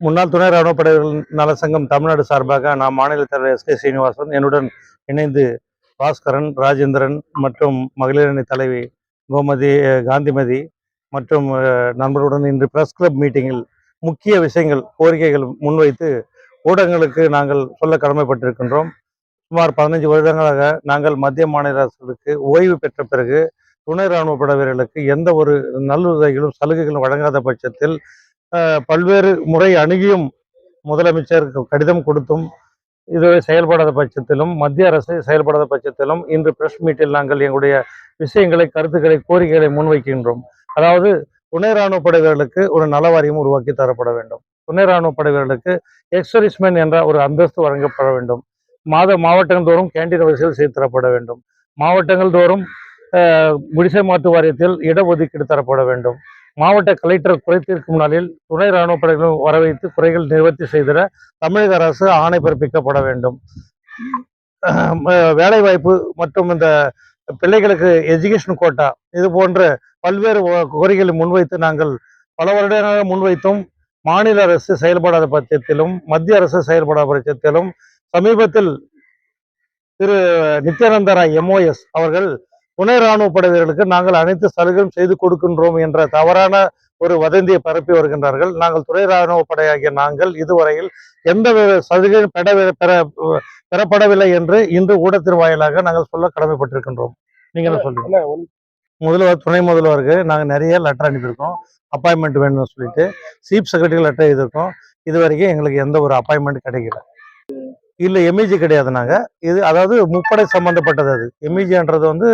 முன்னாள் துணை ராணுவ படைகள் நல சங்கம் தமிழ்நாடு சார்பாக நான் மாநில தலைவர் எஸ் கே சீனிவாசன் என்னுடன் இணைந்து பாஸ்கரன் ராஜேந்திரன் மற்றும் மகளிரணி தலைவி கோமதி காந்திமதி மற்றும் நண்பர்களுடன் இன்று பிரஸ் கிளப் மீட்டிங்கில் முக்கிய விஷயங்கள் கோரிக்கைகள் முன்வைத்து ஊடகங்களுக்கு நாங்கள் சொல்ல கடமைப்பட்டிருக்கின்றோம். சுமார் பதினைஞ்சு வருடங்களாக நாங்கள் மத்திய மாநில அரசுகளுக்கு ஓய்வு பெற்ற பிறகு துணை ராணுவ படை வீரர்களுக்கு எந்த ஒரு நல்லுதவிகளும் சலுகைகளும் வழங்காத பட்சத்தில் பல்வேறு முறை அணுகியும் முதலமைச்சர் கடிதம் கொடுத்தும் இதுவரை செயல்படாத பட்சத்திலும் மத்திய அரசு செயல்படாத பட்சத்திலும் இன்று பிரஸ் மீட்டில் நாங்கள் எங்களுடைய விஷயங்களை கருத்துக்களை கோரிக்கைகளை முன்வைக்கின்றோம். அதாவது துணை ராணுவ படை வீரர்களுக்கு ஒரு நல வாரியம் உருவாக்கி தரப்பட வேண்டும். துணை ராணுவ படை வீரர்களுக்கு எக்ஸரிஸ்மென் என்ற ஒரு அந்தஸ்து வழங்கப்பட வேண்டும். மாத மாவட்டங்கள் தோறும் கேண்டீன் வசதிகள் செய்து தரப்பட வேண்டும். மாவட்டங்கள் தோறும் குடிசை மாற்று வாரியத்தில் இடஒதுக்கீடு தரப்பட வேண்டும். மாவட்ட கலெக்டர் குறைத்தீர்க்கும் நாளில் துணை ராணுவ படைகளும் வர வைத்து குறைகள் நிவர்த்தி செய்திட தமிழக அரசு ஆணை பிறப்பிக்கப்பட வேண்டும். வேலைவாய்ப்பு வேலை வாய்ப்பு மற்றும் இந்த பிள்ளைகளுக்கு எஜுகேஷன் கோட்டா இது போன்ற பல்வேறு வ- கோரிக்கைகளை முன்வைத்து நாங்கள் பல வருடங்களாக முன்வைத்தும் மாநில அரசு செயல்படாத பட்சத்திலும் மத்திய அரசு செயல்படாத பட்சத்திலும் சமீபத்தில் திரு நித்யானந்த ராய் எம்ஓஎஸ் அவர்கள் துணை ராணுவ படை வீரர்களுக்கு நாங்கள் அனைத்து சலுகையும் செய்து கொடுக்கின்றோம் என்ற தவறான ஒரு வதந்தியை பரப்பி வருகின்றார்கள். நாங்கள் துணை ராணுவ படையாகிய நாங்கள் இதுவரையில் எந்த சலுகையும் பெற பெற பெறப்படவில்லை என்று இன்று ஊடகத்தின் வாயிலாக நாங்கள் சொல்ல கடமைப்பட்டிருக்கின்றோம். நீங்க என்ன சொல்றீங்க முதல்வர் துணை முதல்வருக்கு நாங்கள் நிறைய லெட்டர் அனுப்பியிருக்கோம். அப்பாயின்மெண்ட் வேணும்னு சொல்லிட்டு சீஃப் செக்ரட்டரி லெட்டர் எழுதியிருக்கோம். இது வரைக்கும் எங்களுக்கு எந்த ஒரு அப்பாயின்மெண்ட் கிடைக்கல. இல்லை எம்இஜி கிடையாது நாங்கள் இது அதாவது முப்படை சம்மந்தப்பட்டது அது. எம்இஜின்றது வந்து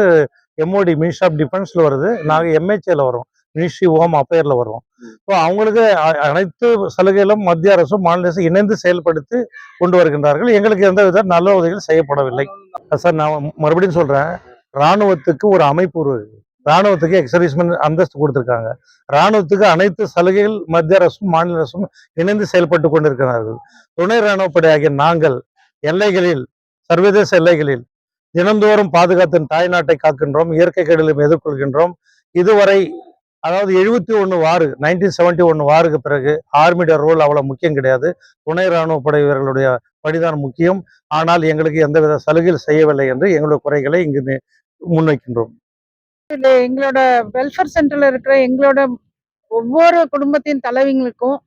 எம்ஓடி மினிஸ்ட்ரி ஆஃப் டிஃபென்ஸில் வருது. நாங்கள் எம்ஹெச்ஏல வரோம் மினிஸ்ட்ரி ஹோம் அஃபேரில் வருவோம் ஸோ அவங்களுக்கு அனைத்து சலுகைகளும் மத்திய அரசும் மாநில அரசும் இணைந்து செயல்படுத்தி கொண்டு வருகின்றார்கள். எங்களுக்கு எந்த வித நல்ல உதவிகள் செய்யப்படவில்லை. சார் நான் மறுபடியும் சொல்கிறேன் ராணுவத்துக்கு ஒரு அமைப்பு உருவாகுது. ராணுவத்துக்கு எக்ஸர்வீஸ்மெண்ட் அந்தஸ்து கொடுத்துருக்காங்க. ராணுவத்துக்கு அனைத்து சலுகைகள் மத்திய அரசும் மாநில அரசும் இணைந்து செயல்பட்டு கொண்டிருக்கிறார்கள். துணை ராணுவப்படை ஆகிய நாங்கள் எல்லைகளில் சர்வதேச எல்லைகளில் தினந்தோறும் பாதுகாத்தின் தாய்நாட்டை காக்கின்றோம் இயற்கை கடலும் எதிர்கொள்கின்றோம். இதுவரை அதாவது எழுபத்தி ஒன்று வாரு நைன்டீன் செவன்டி ஒன்று வாருக்கு பிறகு ஆர்மியோட ரோல் அவ்வளோ முக்கியம் கிடையாது. துணை ராணுவ படை வீரர்களுடைய பணிதான் முக்கியம். ஆனால் எங்களுக்கு எந்தவித சலுகைகள் செய்யவில்லை என்று எங்களுடைய குறைகளை இங்கு முன்வைக்கின்றோம். எங்களோட வெல்ஃபேர் சென்டர்ல இருக்கிற எங்களோட ஒவ்வொரு குடும்பத்தின் தலைவிங்களுக்கும்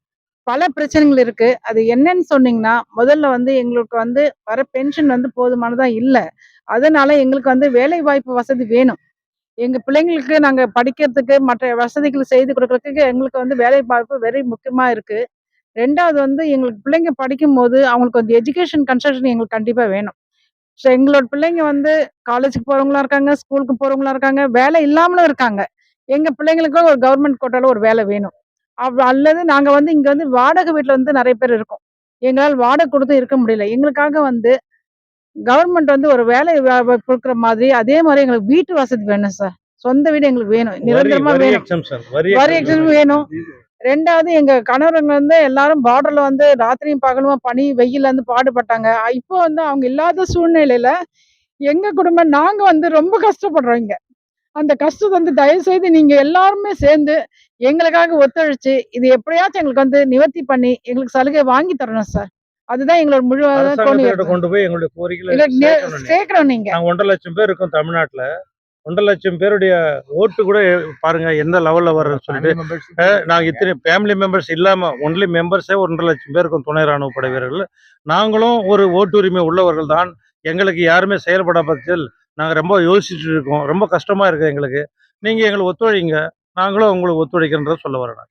பல பிரச்சனைகள் இருக்கு. அது என்னன்னு சொன்னீங்கன்னா முதல்ல வந்து எங்களுக்கு வந்து வர பென்ஷன் வந்து போதுமானதா இல்லை. அதனால எங்களுக்கு வந்து வேலை வாய்ப்பு வசதி வேணும். எங்க பிள்ளைங்களுக்கு நாங்க படிக்கிறதுக்கு மற்ற வசதிகள் செய்து கொடுக்கறதுக்கு எங்களுக்கு வந்து வேலை வாய்ப்பு வெரி முக்கியமா இருக்கு. ரெண்டாவது வந்து எங்களுக்கு பிள்ளைங்க படிக்கும் போது அவங்களுக்கு வந்து எஜுகேஷன் கன்ஸ்ட்ரக்ஷன் எங்களுக்கு கண்டிப்பா வேணும். ஸோ எங்களோட பிள்ளைங்க வந்து காலேஜுக்கு போறவங்களா இருக்காங்க ஸ்கூலுக்கு போறவங்களா இருக்காங்க வேலை இல்லாமலும் இருக்காங்க. எங்க பிள்ளைங்களுக்கும் ஒரு கவர்மெண்ட் கோட்டால ஒரு வேலை வேணும். அவ் அல்லது நாங்க வந்து இங்க வந்து வாடகை வீட்ல வந்து நிறைய பேர் இருக்கோம். எங்களால் வாடகை கொடுத்து இருக்க முடியல. எங்களுக்காக வந்து கவர்மெண்ட் வந்து ஒரு வேலை கொடுக்குற மாதிரி அதே மாதிரி எங்களுக்கு வீட்டு வசதி வேணும் சார் சொந்த வீடு எங்களுக்கு வேணும். நிரந்தரமா வேணும். வரி எக்ஸன் வேணும். ரெண்டாவது எங்க கணவருங்க வந்து எல்லாரும் பார்டர்ல வந்து ராத்திரியும் பகலுமா பனி வெயில்ல இருந்து பாடுபட்டாங்க. இப்போ வந்து அவங்க இல்லாத சூழ்நிலையில எங்க குடும்பம் நாங்க வந்து ரொம்ப கஷ்டப்படுறோம் இங்க. அந்த கஷ்டத்தை வந்து தயவு செய்து நீங்க எல்லாருமே சேர்ந்து எங்களுக்காக ஒத்துழைச்சு இது எப்படியாச்சும் எங்களுக்கு வந்து நிவர்த்தி பண்ணி எங்களுக்கு சலுகை வாங்கி தரணும் சார் அதுதான் எங்களோட முழு கொண்டு போய் எங்களுடைய நீங்க. சேர்க்கிறோம் நாங்க ஒன்றரை லட்சம் பேர் இருக்கோம் தமிழ்நாட்டுல. ஒன்றரை லட்சம் பேருடைய ஓட்டு கூட பாருங்க எந்த லெவல்ல வருதுன்னு சொல்லிட்டு. அஹ், நாங்க இத்தனை ஃபேமிலி மெம்பர்ஸ் இல்லாம ஒன்லி மெம்பர்ஸே ஒன்றரை லட்சம் பேர் இருக்கும் துணை ராணுவ படை வீரர்கள். நாங்களும் ஒரு ஓட்டுரிமை உள்ளவர்கள் தான். எங்களுக்கு யாருமே செயல்பட பட்சத்தில் நாங்க ரொம்ப யோசிச்சுட்டு இருக்கோம். ரொம்ப கஷ்டமா இருக்கு எங்களுக்கு. நீங்க எங்களுக்கு ஒத்துழைங்க. நாங்களும் உங்களுக்கு ஒத்துழைக்கின்றத சொல்ல வரேன்.